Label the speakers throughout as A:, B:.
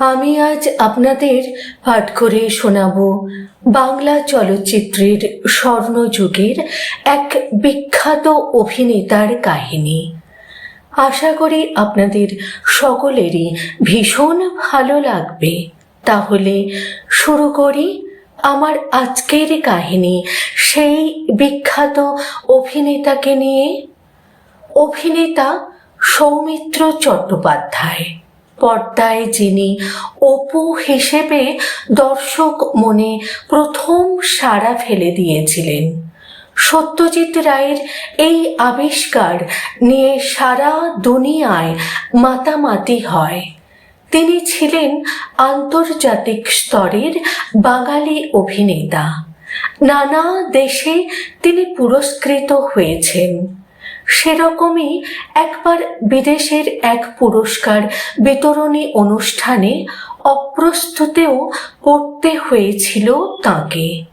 A: আমি আজ আপনাদের পাঠ করে শোনাব বাংলা চলচ্চিত্রের স্বর্ণযুগের এক বিখ্যাত অভিনেতার কাহিনী। আশা করি আপনাদের সকলেরই ভীষণ ভালো লাগবে। তাহলে শুরু করি আমার আজকের কাহিনী সেই বিখ্যাত অভিনেতাকে নিয়ে। অভিনেতা সৌমিত্র চট্টোপাধ্যায়। পর্দায় যিনি অপু হিসেবে দর্শক মনে প্রথম সাড়া ফেলে দিয়েছিলেন। সত্যজিৎ রায়ের এই আবিষ্কার নিয়ে সারা দুনিয়ায় মাতামাতি হয়। তিনি ছিলেন আন্তর্জাতিক স্তরের বাঙালি অভিনেতা। নানা দেশে তিনি পুরস্কৃত হয়েছেন। সেরকমই একবার বিদেশের এক পুরস্কার বিতরণী অনুষ্ঠানে অপ্রস্তুতেও পড়তে হয়েছিল তাকে।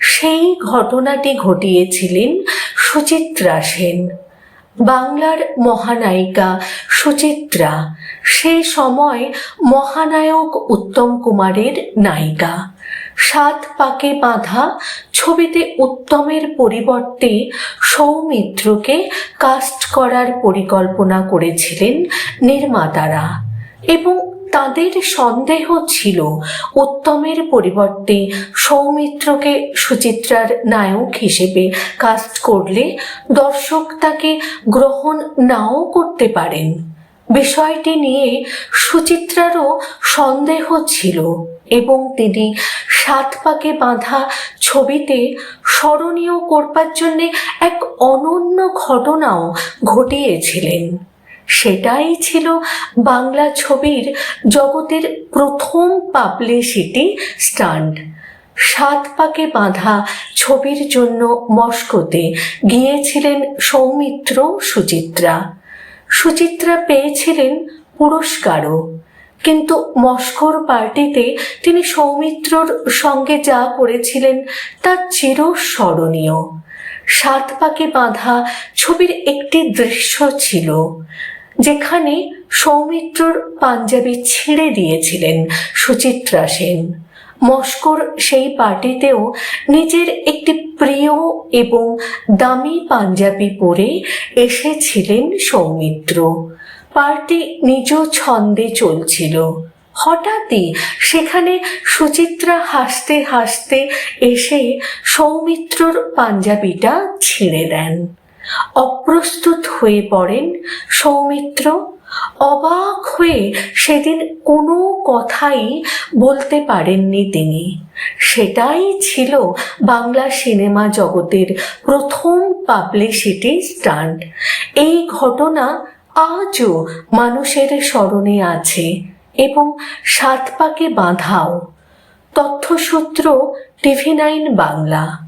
A: সেই ঘটনাটি ঘটিয়েছিলেন সুচিত্রা সেন। বাংলার মহানায়িকা সুচিত্রা। সেই সময় মহানায়ক উত্তম কুমারের নায়িকা। সাত পাকে বাঁধা ছবিতে উত্তমের পরিবর্তে সৌমিত্রকে কাস্ট করার পরিকল্পনা করেছিলেন নির্মাতারা এবং তাদের সন্দেহ ছিল। উত্তমের পরিবর্তে সৌমিত্রকে সুচিত্রার নায়ক হিসেবে কাস্ট করলে দর্শক তাকে গ্রহণ নাও করতে পারেন। বিষয়টি নিয়ে সুচিত্রারও সন্দেহ ছিল এবং তিনি সাত পাকে বাঁধা ছবিতে স্মরণীয় করবার জন্যে এক অনন্য ঘটনাও ঘটিয়েছিলেন। সেটাই ছিল বাংলা ছবির জগতের প্রথম পাবলিসিটি স্টান্ট সাত পাকে বাঁধা ছবির জন্য মস্কোতে গিয়েছিলেন সৌমিত্র সুচিত্রা। সুচিত্রা পেয়েছিলেন পুরস্কারও। কিন্তু মস্কোর পার্টিতে তিনি সৌমিত্রর সঙ্গে যা করেছিলেন তা চিরস্মরণীয়। সাত পাকে বাঁধা ছবির একটি দৃশ্য ছিল যেখানে সৌমিত্রর পাঞ্জাবি ছিঁড়ে দিয়েছিলেন সুচিত্রা সেন। মস্কোর সেই পার্টিতেও নিজের একটি প্রিয় এবং দামি পাঞ্জাবি পরে এসেছিলেন সৌমিত্র। পার্টি নিজ ছন্দে চলছিল। হঠাৎই সেখানে সুচিত্রা হাসতে হাসতে এসে সৌমিত্রর পাঞ্জাবিটা ছিঁড়ে দেন। অপ্রস্তুত হয়ে পড়েন সৌমিত্র। অবাক হয়ে সেদিন কোনো কথাই বলতে পারেননি তিনি। সেটাই ছিল বাংলা সিনেমা জগতের প্রথম পাবলিসিটি স্টান্ট। এই ঘটনা আজও মানুষের স্মরণে আছে এবং সাত পাকে বাঁধাও। তথ্যসূত্র টিভি নাইন বাংলা।